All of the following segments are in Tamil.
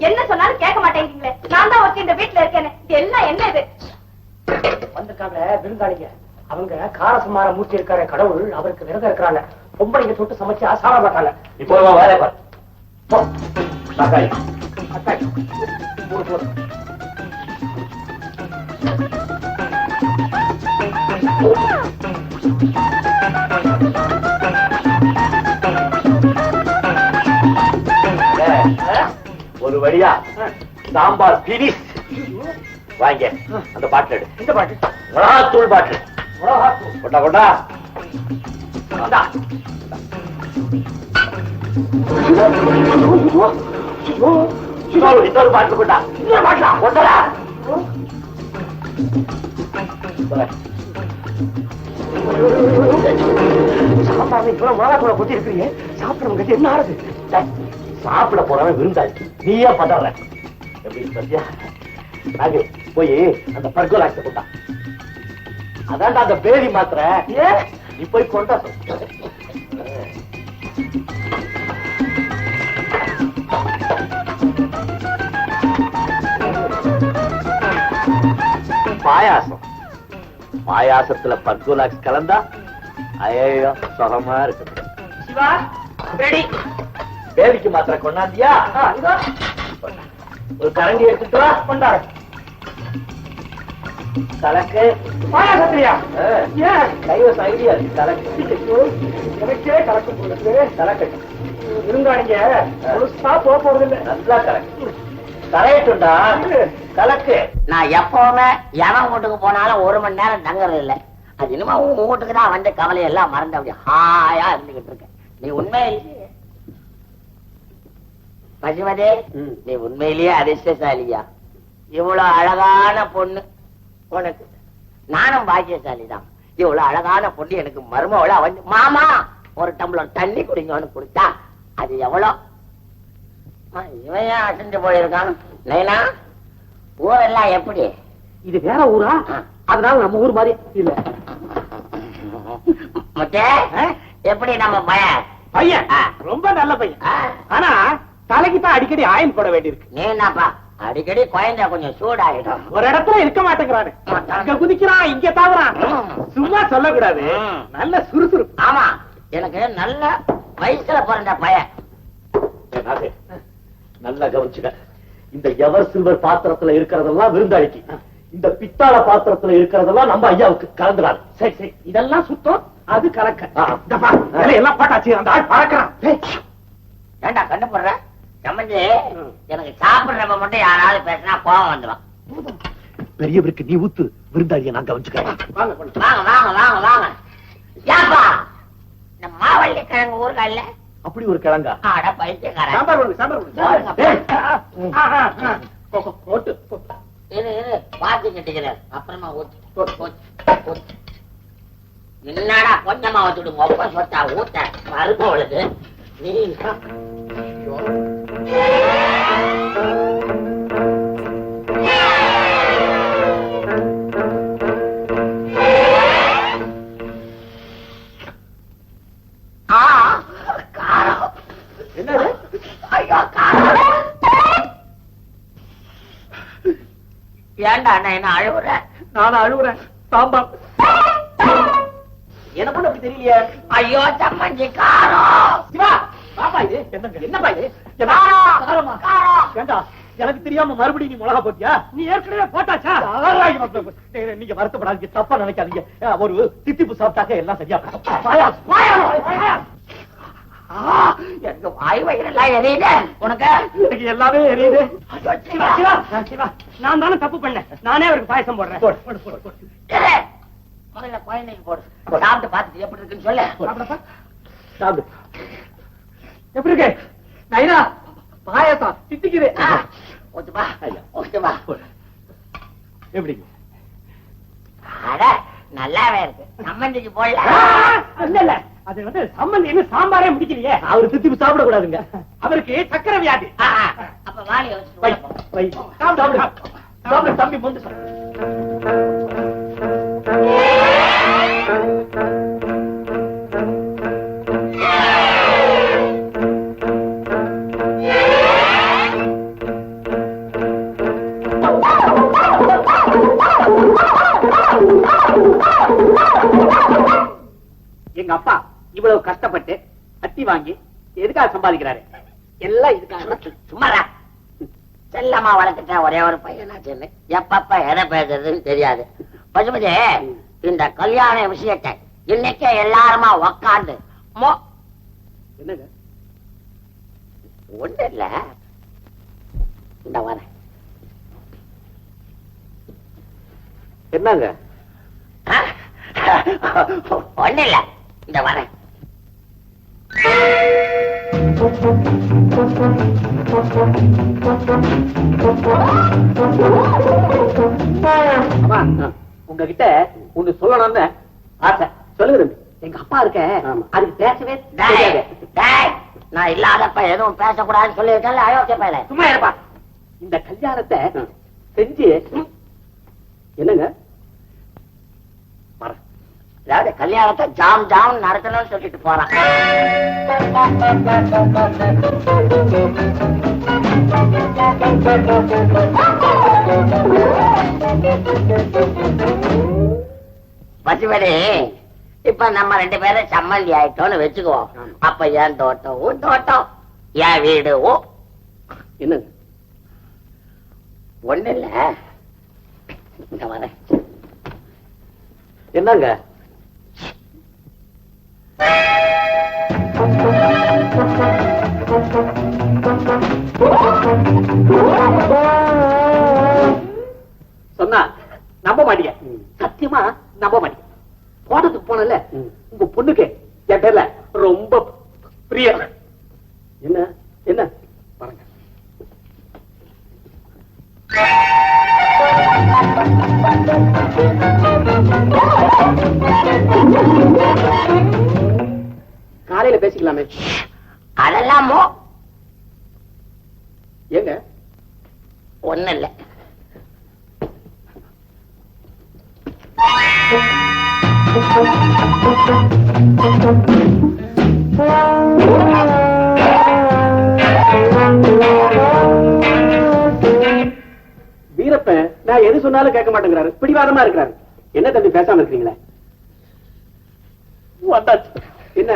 என்ன சொன்னாலும் கேட்க மாட்டேங்கிறீங்களே நான் தான் ஒருத்தி இந்த வீட்டுல இருக்கேன்னு இது எல்லாம் என்ன இது வந்திருக்காங்க விருந்தாளிங்க அவங்க காரசுமார மூர்த்தி இருக்காரு கடவுள் அவருக்கு விரதம் இருக்கிறாங்க பொம்பளைங்க தொட்டு சமைச்சு சாப்பிட மாட்டாங்க நீ போய் பாரு. ஒரு வழியா சாம்பார் பினிஷ் வாங்க அந்த பாட்டில் எடு. இந்த பாட்டு மிளகாத்தூள் பாட்டில். மிளகாத்தூள். கொண்டா கொண்டா இந்தா. இன்னொரு இன்னொரு பாட்டில் கொண்டா இன்னொரு பாட்டிலா? கொண்டா சாம்பார்ல இவ்வளவு மிளகாத்தூளை கொட்டி இருக்கிறீங்க சாப்பிடுறவங்க என்ன ஆறுது? சாப்பிட போறவன் விருந்தாச்சு நீயே பதற எப்படி சத்யா நாகு போய் அந்த பர்கோலாக்ஸ கொண்டா அதான்டா அந்த பேரி மாத்திர. நீ போய் கொண்டா. சொல்லு. பாயாசம். பாயாசத்துல பர்கோலாக்ஸ் கலந்தா ஐயோ சுகமா இருக்கு சிவா ரெடி பேதிக்கு மாத்திர கொண்டாந்தியா? இதோ ஒரு கரண்டி எடுத்துட்டு வா. கொண்டாடு. கலக்கு பாயாசத்திரியா ஆ, ஏன் கைவசம் ஐடியா இருக்கு கலக்கு எனக்கே கலக்கும் போடுறது கலக்கட்டும் விருந்தாளிங்க முழுசா போக போறது இல்ல நல்லா கலக்கு. கலையட்டும்டா கலக்கு. நான் எப்பவுமே எவன் வீட்டுக்கு போனாலும் ஒரு மணி நேரம் தங்குறது இல்ல. அது இனிமே உன் வீட்டுக்கு தான் வந்து கவலை எல்லாம் மறந்து அப்படி ஹாயா இருந்துகிட்டு இருக்க நீ பசுமதே ம். நீ உண்மையிலேயே அதிர்ஷ்டசாலியா? இவ்வளவு அழகான பொண்ணு உனக்கு. நானும் பாக்கியசாலி தான் இவ்வளவு அழகான பொண்ணு எனக்கு மருமவளா வந்து மாமா ஒரு டம்ளர் தண்ணி குடிங்கன்னு கொடுத்தா அது எவ்வளவு அம்மா, இவன் ஏன் அசந்து போயிருக்கான்? நைனா ஊரெல்லாம் எப்படி? இது வேற ஊரா? அதனால நம்ம ஊர் மாதிரி இல்ல. எப்படி நம்ம பையன். பையன். ரொம்ப நல்ல பையன். ஆனா தலைக்கு தான் அடிக்கடி ஆயில் போட வேண்டியிருக்கு. நீ என்னப்பா அடிக்கடி குழந்தை கொஞ்சம் சூடாயிடும். ஒரு இடத்துல இருக்க மாட்டேங்கிறானு. அங்க குதிக்கிறான் இங்க தாவறான். சும்மா சொல்லக்கூடாது. நல்ல சுறுசுறுப்பு. ஆமா எனக்கு நல்ல வயசுல பிறந்த பையன். நல்லா கவனிச்சுக்க. இந்த எவர் சில்வர் பாத்திரத்துல இருக்கிறதெல்லாம் விருந்தாளிக்கு. இந்த பித்தாள பாத்திரத்துல இருக்கிறதெல்லாம் நம்ம ஐயாவுக்கு கலந்துடாது. சரி சரி. இதெல்லாம் சுத்தம் அது கலக்க. எல்லாம் போட்டாச்சு அந்த ஆள் பறக்கிறான். ஏண்டா கண்டுபடுற சம்மந்தி எனக்கு சாப்பிடுறப்ப மட்டும் யாராவது பேசினா கோவம் வந்துடும் பெரியவருக்கு நீ ஊத்து. விருந்தாளியை நான் கவனிச்சுக்கிறேன். வாங்க வாங்க வாங்க வாங்க ஏப்பா இந்த மாவள்ளி கிழங்கு ஊர்கால அப்படி ஒரு கிழங்கா? ஆட பைத்தியக்காரன். சாம்பார் ஒண்ணு சாம்பார் ஒண்ணு போட்டு போ. இரு இரு. பாத்து கட்டிக்கிறேன் அப்புறமா. ஊத்து, ஊத்து. என்னடா கொஞ்சமா ஊத்துடு மொப்ப சொத்தா ஊத்த. மறுபொழுது நீ ஏன்டா அண்ணா என்ன அழுகுற நானும் அழுகுறேன் சாம்பார் என்ன பண்ண அப்படி தெரியல ஐயோ சம்மஞ்சி காரம் என்னப்பா இது? ஏண்டா எனக்கு தெரியாம மறுபடியும் நீ மிளகா போட்டியா? நீ ஏற்கனவே போட்டாச்சா? நீங்க வருத்தப்படாதீங்க தப்பா நினைக்காதீங்க. ஒரு தித்திப்பு சாப்பிட்டாக்க எல்லாம் சரியா எனக்கு வாய் வயிறெல்லாம் எரியுது. உனக்கு? எனக்கு எல்லாமே எரியுது. நான் தானே தப்பு பண்ணேன். நானே அவருக்கு பாயசம் போடுறேன். முதல்ல குழந்தைக்கு போடு. சாப்பிட்டு பார்த்துட்டு எப்படி இருக்குன்னு சொல்லு. எப்படி இருக்கு? நைனா பாயசம் தித்திக்குது ஆ, ஊத்துப்பா ஊத்துப்பா எப்படி அட நல்லாவே இருக்கு சம்மந்திக்கு போடல இல்ல இல்ல அது வந்து சம்பந்தி இன்னும் சாம்பாரே முடிக்கலையே அவரு தித்திப்பு சாப்பிட கூடாதுங்க அவருக்கு சக்கரை வியாதி. அப்ப வாளி வச்சுட்டு வை, உள்ள போ. வை. சாப்பிடு, சாப்பிடு. தம்பி முந்து சம்பாதிக்கிறாரு. எல்லாம் இதுக்காக சும்மாடா. செல்லமா வளர்த்துட்டேன் ஒரே ஒரு பையனாச்சுன்னு எப்பப்ப எதை பேசுறதுன்னு தெரியாது. பசுமதி இந்த கல்யாண விஷயத்தை இன்னைக்கே எல்லாருமா உக்காந்து மோ என்னங்க? ஒண்ணு இல்ல. இந்த வரேன் என்னங்க? ஒண்ணு இல்ல. இந்த வரேன் உங்ககிட்ட ஒண்ணு சொல்லணும்னு ஆசை. சொல்லுங்க. எங்க அப்பா இருக்க. அதுக்கு பேசவே நான் இல்லாதப்ப எதுவும் பேசக்கூடாதுன்னு சொல்லியிருக்கேன்ல அயோக்கிய பையல. சும்மா இருப்பா. இந்த கல்யாணத்தை செஞ்சு என்னங்க? அதாவது கல்யாணத்தை ஜாம் ஜாம் நடத்தணும்னு சொல்லிட்டு போறான். பசுபடி இப்ப நம்ம ரெண்டு பேரும் சம்மந்தி ஆயிட்டோம்னு வச்சுக்குவோம். அப்ப என் தோட்டம் உன் தோட்டம் என் வீடு ஓ. என்னங்க ஒண்ணு இல்ல இந்த வரேன். என்னங்க? சொன்னா நம்ப மாட்டீங்க சத்தியமா நம்ப மாட்டீங்க போனதுக்கு போனல உங்க பொண்ணுக்கு என் பேர்ல ரொம்ப பிரியம். என்ன? என்ன? பாருங்க. காலையில பேசிக்கலாமே. அதெல்லாமோ ஏங்க? ஒண்ணு இல்ல வீரப்பன் சொன்னாலும் கேட்க மாட்டேங்கிறாரு. பிடிவாதமா இருக்கிறாரு. என்ன தம்பி பேசாம இருக்கீங்களே வந்தாச்சு என்ன?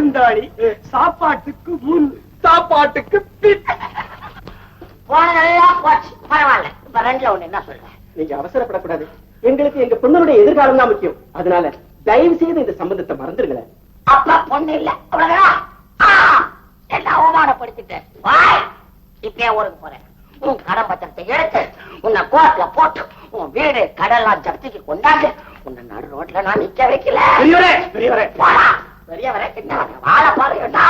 விருந்தாளி சாப்பாட்டுக்கு முன். சாப்பாட்டுக்கு பின். போனதெல்லாம் போச்சு. பரவாயில்ல. இப்ப ரெண்டுல ஒண்ணு என்ன சொல்றேன் நீங்க அவசரப்படக்கூடாது. எங்களுக்கு எங்க பொண்ணுடைய எதிர்காலம் தான் முக்கியம். அதனால தயவு செய்து இந்த சம்பந்தத்தை மறந்துருங்களேன் அப்பா பொண்ணு இல்ல. அவ்வளவுதான்? என்ன அவமானப்படுத்திட்டேன்? இப்பயே ஊருக்கு போறேன். உன் கடன் பத்திரத்தை எடுத்து உன்னை கோர்ட்ல போட்டு உன் வீடு கடல்லாம் ஜப்திக்கு கொண்டாந்து உன்னை நடு ரோட்ல நான் நிக்க வைக்கல. பெரியவரே பெரியவரே என்ன? வாழ பாருங்கடா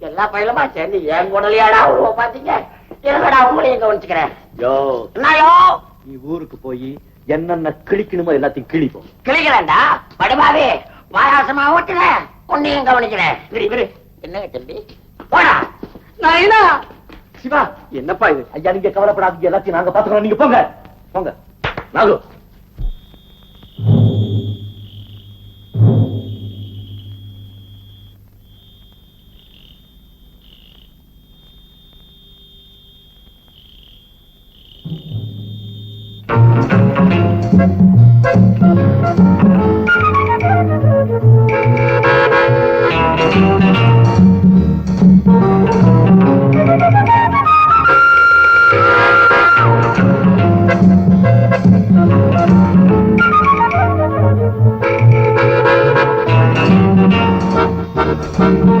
எல்லா பயிலுமா சேர்ந்து ஏன் குடலையாடா உருவ பாத்தீங்க இருங்கடா உங்களையும் இங்க வச்சுக்கிறேன் யோ. என்னயோ? நீ ஊருக்கு போய் என்னென்ன கிழிக்கணுமோ எல்லாத்தையும் கிழிப்போம் கிளிக்கிறேன்டா படுபாவே. வாயா விலாசமா ஓட்டுறேன் உன்னையும் கவனிக்கிறேன். விடு, விடு. என்னங்க தம்பி? போடா. நாயினா சிவா என்னப்பா இது? ஐயா நீங்க கவலைப்படாதீங்க. எல்லாத்தையும் நாங்க பாத்துக்கிறோம் நீங்க போங்க. போங்க. நாகு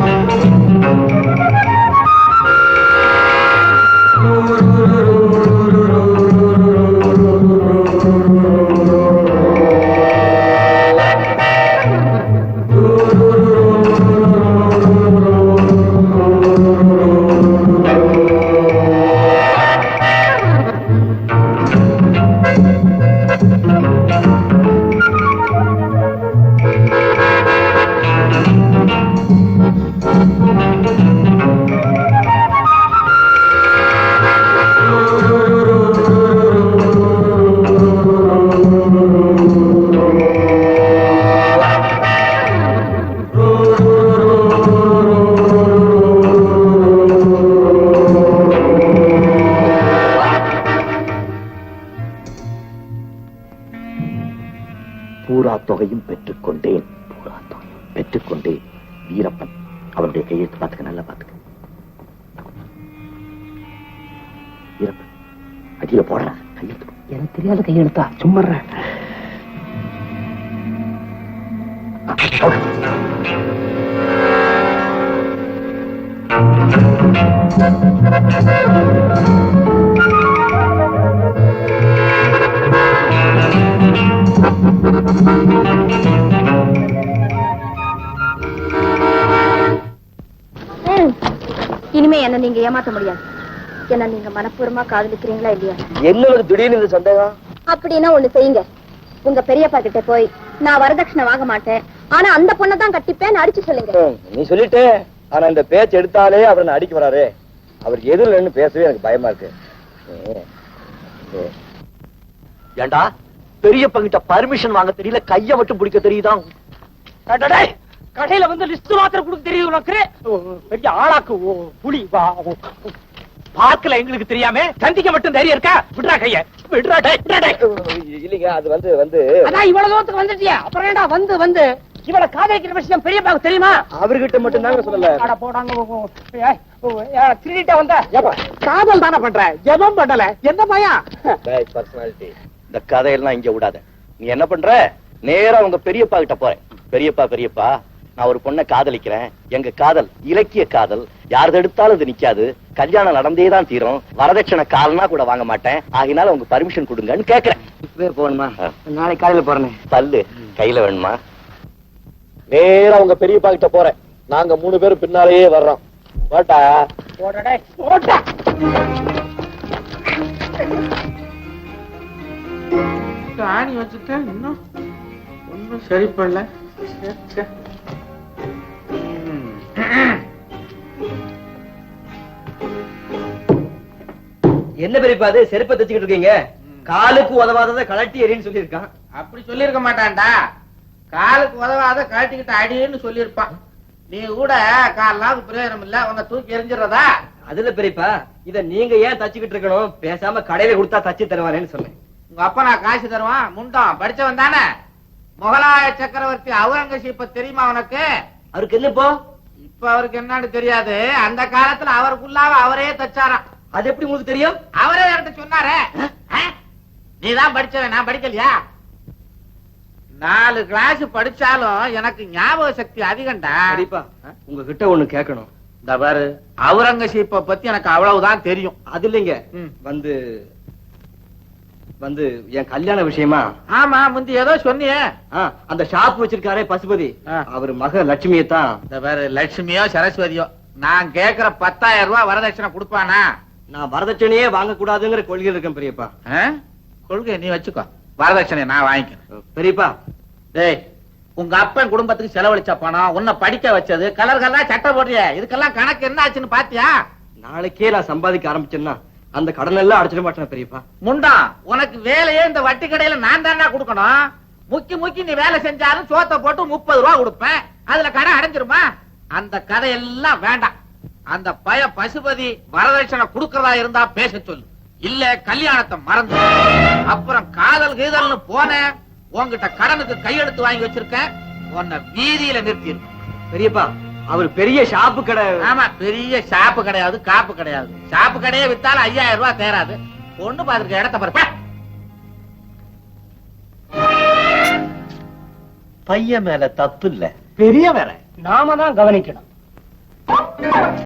பூரா அவனுடைய கையெழுத்து பார்த்துக்க நல்லா பார்த்துக்க அடியில போடுறா கையெழுத்து. எனக்கு தெரியாத கையெழுத்தா சும்மா ம். இனிமே என்ன நீங்க ஏமாத்த முடியாது. என்ன நீங்க மனப்பூர்வமா காதலிக்கிறீங்களா இல்லையா? என்ன திடீர்னு இந்த சந்தேகம்? அப்படின்னா ஒண்ணு செய்யுங்க. உங்க பெரியப்பா கிட்ட போய் நான் வரதட்சணை வாங்க மாட்டேன். ஆனா அந்த பொண்ணை தான் கட்டிப்பேன்னு அடிச்சு சொல்லுங்க. நீ சொல்லிட்டு ஆனா இந்த பேச்சு எடுத்தாலே அவர் அடிக்க வராரு? அவருக்கு எதிரில் நின்னு பேசவே எனக்கு பயமா இருக்கு. ஏண்டா பெரிய பங்கிட்ட பர்மிஷன் வாங்க தெரியல கைய மட்டும் பிடிக்க தெரியுதா? கடையில வந்து லிஸ்ட் மாத்திரம் கொடுக்க தெரியுது உனக்கு? பெரிய ஆளாக்கு புலி வா. பார்க்கல எங்களுக்கு தெரியாம சந்திக்க மட்டும் தைரியம் இருக்கா? விடுறா கைய. விடுறா. இல்லைங்க அது வந்து வந்து. அதான் இவ்வளவு தூரத்துக்கு வந்துட்டியா. அப்புறம் ஏன்டா வந்து வந்து. இவள காதலிக்கிற விஷயம் பெரியப்பாவுக்கு தெரியுமா? அவர்கிட்ட மட்டும் தாங்க சொல்லல. அட போடாங்க திருடிட்ட வந்த. காதல் தானே பண்ற? ஜெபம் பண்ணல. எந்த பையன்? பர்சனாலிட்டி இந்த கதையெல்லாம் இங்க விடாத. நீ என்ன பண்ற? நேரா உங்க பெரியப்பா கிட்ட போற பெரியப்பா பெரியப்பா. நான் ஒரு பொண்ணை காதலிக்கிறேன். எங்க காதல் இலக்கிய காதல். யாரது எடுத்தாலும் அது நிக்காது. கல்யாணம் நடந்தே தான் தீரும். வரதட்சணை கால்னா கூட வாங்க மாட்டேன். ஆகினால உங்க பர்மிஷன் கொடுங்கன்னு கேக்குறேன். இப்பவே போகணுமா? நாளைக்கு காலையில போறேன். பல்லு கையில வேணுமா? நேரா உங்க பெரியப்பா கிட்ட போறேன். நாங்க மூணு பேரும் பின்னாலேயே வர்றோம். போட்டா? போடா. டேய், போடா ஆணி வச்சுட்டேன் இன்னும் ஒன்றும் சரி பண்ணல. என்ன பெரியப்பா அது? செருப்பை தச்சுக்கிட்டு இருக்கீங்க. காலுக்கு உதவாததை கலட்டி எறின்னு சொல்லியிருக்கான். அப்படி சொல்லியிருக்க மாட்டான்டா. காலுக்கு உதவாத கழட்டிக்கிட்டு அடின்னு சொல்லியிருப்பான். நீ கூட கால் நாளுக்கு பிரயோஜனம் இல்ல. உன்னை தூக்கி எரிஞ்சிடறதா அதுல பெரியப்பா இத நீங்க ஏன் தச்சுக்கிட்டு இருக்கணும்? பேசாம கடையில கொடுத்தா தச்சு தருவாரேன்னு சொன்னேன். உங்க அப்பா நான் காசு தருவான். முண்டம். படிச்சவன் தானே. முகலாய சக்கரவர்த்தி அவுரங்கசீப்ப தெரியுமா உனக்கு? அவருக்கு என்ன இப்போ இப்ப அவருக்கு என்னன்னு தெரியாது. அந்த காலத்துல அவருக்குள்ளாவ அவரே தச்சாராம். அது எப்படி உங்களுக்கு தெரியும்? அவரே என்கிட்ட சொன்னாரே? நீதான் படிச்சவன் நான் படிக்கலையா? நாலு கிளாஸ் படிச்சாலும் எனக்கு ஞாபக சக்தி அதிகம்டா. பெரியப்பா உங்ககிட்ட ஒண்ணு கேட்கணும். இந்த பாரு. அவுரங்கசீப்ப பத்தி எனக்கு அவ்வளவுதான் தெரியும். அது இல்லைங்க. வந்து வந்து என் கல்யாண விஷயமா? ஆமா முந்தி ஏதோ சொன்னியே. அந்த ஷாப் வச்சிருக்காரே பசுபதி. அவர் மக லட்சுமியை தான் பாரு லட்சுமியோ சரஸ்வதியோ நான் கேக்குற பத்தாயிரம் ரூபாய் வரதட்சணை கொடுப்பானா? நான் வரதட்சணையே வாங்க கூடாதுங்கிற கொள்கையில் இருக்கேன் பெரியப்பா? கொள்கை நீ வச்சுக்கோ. வரதட்சணை நான் வாங்கிக்கிறேன். பெரியப்பா. டேய் உங்க அப்பன் குடும்பத்துக்கு செலவழிச்ச பணம் உன்னை படிக்க வச்சது கலர் கலரா சட்டை போடுறிய. இதுக்கெல்லாம் கணக்கு என்ன ஆச்சுன்னு பாத்தியா? நாளைக்கே நான் சம்பாதிக்க ஆரம்பிச்சேன்னா அந்த கடன் எல்லாம் அடைச்சிட மாட்டேன் பெரியப்பா. முண்டா உனக்கு வேலையே இந்த வட்டி கடையில நான் தானே கொடுக்கணும். முக்கி முக்கி நீ வேலை செஞ்சாலும் சோத்த போட்டு முப்பது ரூபா கொடுப்பேன். அதுல கடை அடைஞ்சிருமா? அந்த கதையெல்லாம் வேண்டாம். அந்த பய பசுபதி வரதட்சணை கொடுக்கறதா இருந்தா பேச சொல்லு. இல்ல கல்யாணத்தை மறந்து. அப்புறம் காதல் கீதல்னு போனேன். உன்கிட்ட கடனுக்கு கையெழுத்து வாங்கி வச்சிருக்கேன். உன்னை வீதியில நிறுத்திடும் பெரியப்பா அவர் பெரிய ஷாப்பு கடை. ஆமா பெரிய ஷாப்பு கிடையாது காப்பு கிடையாது. ஷாப்பு கடையே வித்தாலும் ஐயாயிரம் ரூபாய் தேராது. பொண்ணு பாத்துருக்க இடத்த பாரு பே. பையன் மேல தப்பு இல்ல. பெரிய வேற. நாம தான் கவனிக்கணும்.